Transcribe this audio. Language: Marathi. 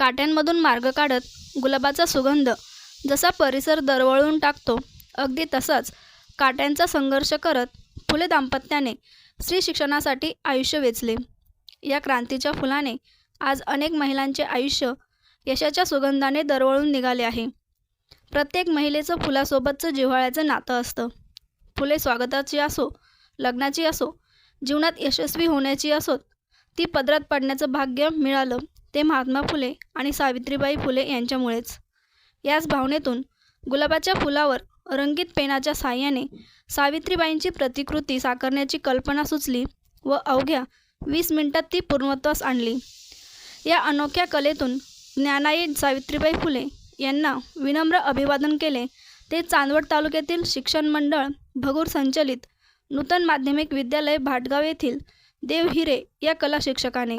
काट्यांमधून मार्ग काढत गुलाबाचा सुगंध जसा परिसर दरवळून टाकतो अगदी तसाच काट्यांचा संघर्ष करत फुले दाम्पत्याने स्त्री शिक्षणासाठी आयुष्य वेचले. या क्रांतीच्या फुलाने आज अनेक महिलांचे आयुष्य यशाच्या सुगंधाने दरवळून निघाले आहे. प्रत्येक महिलेचं फुलासोबतचं जिव्हाळ्याचं नातं असतं. फुले स्वागताची असो लग्नाची असो जीवनात यशस्वी होण्याची असोत ती पदरात पडण्याचं भाग्य मिळालं. ते महात्मा फुले आणि सावित्रीबाई फुले यांच्यामुळेच. याच भावनेतून गुलाबाच्या फुलावर रंगीत पेनाच्या साह्याने सावित्रीबाईंची प्रतिकृती साकारण्याची कल्पना सुचली व अवघ्या वीस मिनिटात ती पूर्णत्वास आणली. या अनोख्या कलेतून ज्ञानाई सावित्रीबाई फुले यांना विनम्र अभिवादन केले. ते चांदवड तालुक्यातील शिक्षण मंडळ भगूर संचलित नूतन माध्यमिक विद्यालय भाटगाव येथील देव हिरे या कला शिक्षकाने